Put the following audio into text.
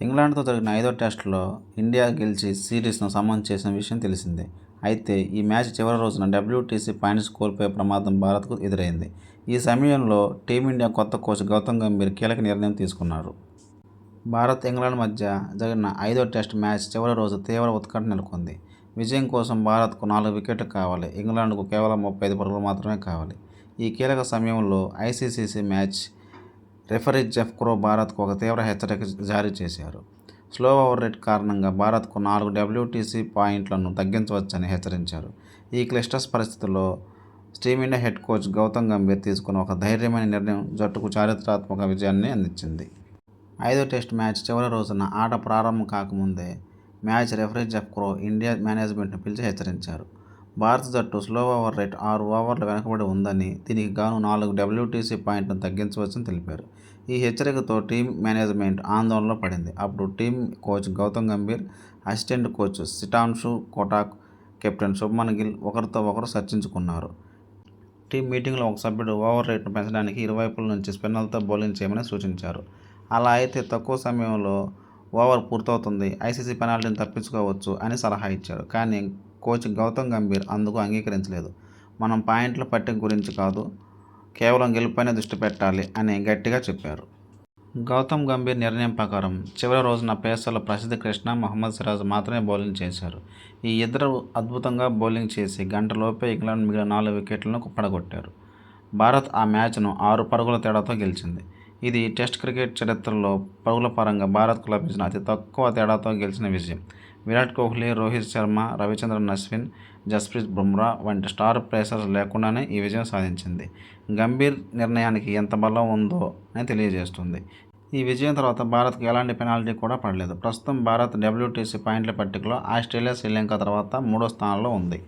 ఇంగ్లాండ్తో జరిగిన ఐదో టెస్టులో ఇండియా గెలిచి సిరీస్ను సమన్ చేసిన విషయం తెలిసిందే. అయితే ఈ మ్యాచ్ చివరి రోజున డబ్ల్యూటీసీ పాయింట్స్ కోల్పోయే ప్రమాదం భారత్కు ఎదురైంది. ఈ సమయంలో టీమిండియా కొత్త కోచ్ గౌతమ్ గంభీర్ కీలక నిర్ణయం తీసుకున్నారు. భారత్ ఇంగ్లాండ్ మధ్య జరిగిన ఐదో టెస్ట్ మ్యాచ్ చివరి రోజు తీవ్ర ఉత్కంఠ నెలకొంది. విజయం కోసం భారత్కు నాలుగు వికెట్లు కావాలి. ఇంగ్లాండ్కు కేవలం ముప్పై ఐదు పరుగులు మాత్రమే కావాలి. ఈ కీలక సమయంలో ICC match referee Jeff Crowe భారత్కు ఒక తీవ్ర హెచ్చరిక జారీ చేశారు. స్లో ఓవర్ రేట్ కారణంగా భారత్కు నాలుగు డబ్ల్యూటీసీ పాయింట్లను తగ్గించవచ్చని హెచ్చరించారు. ఈ క్లిష్ట పరిస్థితుల్లో Team India head coach Gautam Gambhir తీసుకున్న ఒక ధైర్యమైన నిర్ణయం జట్టుకు చారిత్రాత్మక విజయాన్ని అందించింది. ఐదో టెస్ట్ మ్యాచ్ చివరి రోజున ఆట ప్రారంభం కాకముందే match referee Jeff Crowe India మేనేజ్మెంట్ను పిలిచి హెచ్చరించారు. భారత జట్టు స్లో ఓవర్ రేట్ ఆరు ఓవర్లు వెనుకబడి ఉందని దీనికి గాను నాలుగు డబ్ల్యూటీసీ పాయింట్లను తగ్గించవచ్చని తెలిపారు. ఈ హెచ్చరికతో టీం మేనేజ్మెంట్ ఆందోళనలో పడింది. అప్పుడు team coach Gautam Gambhir assistant coach Sitanshu Kotak captain Shubman Gill ఒకరితో ఒకరు చర్చించుకున్నారు. టీం మీటింగ్లో ఒక సభ్యుడు ఓవర్ రేట్ను పెంచడానికి ఇరువైపుల నుంచి స్పిన్నర్లతో బౌలింగ్ చేయమని సూచించారు. అలా అయితే తక్కువ సమయంలో ఓవర్ పూర్తవుతుంది. ఐసీసీ పెనాల్టీని తప్పించుకోవచ్చు అని సలహా ఇచ్చారు. కానీ కోచ్ గౌతమ్ గంభీర్ అందుకు అంగీకరించలేదు. మనం పాయింట్ల పట్టిక గురించి కాదు కేవలం గెలుపుపైనే దృష్టి పెట్టాలి అని గట్టిగా చెప్పారు. గౌతమ్ గంభీర్ నిర్ణయం ప్రకారం చివరి రోజున పేసర్లు ప్రసిద్ధ కృష్ణ మహమ్మద్ సిరాజ్ మాత్రమే బౌలింగ్ చేశారు. ఈ ఇద్దరు అద్భుతంగా బౌలింగ్ చేసి గంటలోపే ఇంగ్లాండ్ మిగిలిన నాలుగు వికెట్లను పడగొట్టారు. భారత్ ఆ మ్యాచ్ను ఆరు పరుగుల తేడాతో గెలిచింది. ఇది టెస్ట్ క్రికెట్ చరిత్రలో పరుగుల పరంగా భారత్కు లభించిన అతి తక్కువ తేడాతో గెలిచిన విజయం. విరాట్ కోహ్లీ రోహిత్ శర్మ రవిచంద్రన్ అశ్విన్ జస్ప్రీత్ బుమ్రా వంటి స్టార్ ప్లేసర్స్ లేకుండానే ఈ విజయం సాధించింది. గంభీర్ నిర్ణయానికి ఎంత బలం ఉందో అని తెలియజేస్తుంది. ఈ విజయం తర్వాత భారత్కు ఎలాంటి పెనాల్టీ కూడా పడలేదు. ప్రస్తుతం భారత్ డబ్ల్యూటీసీ పాయింట్ల పట్టికలో ఆస్ట్రేలియా శ్రీలంక తర్వాత మూడో స్థానంలో ఉంది.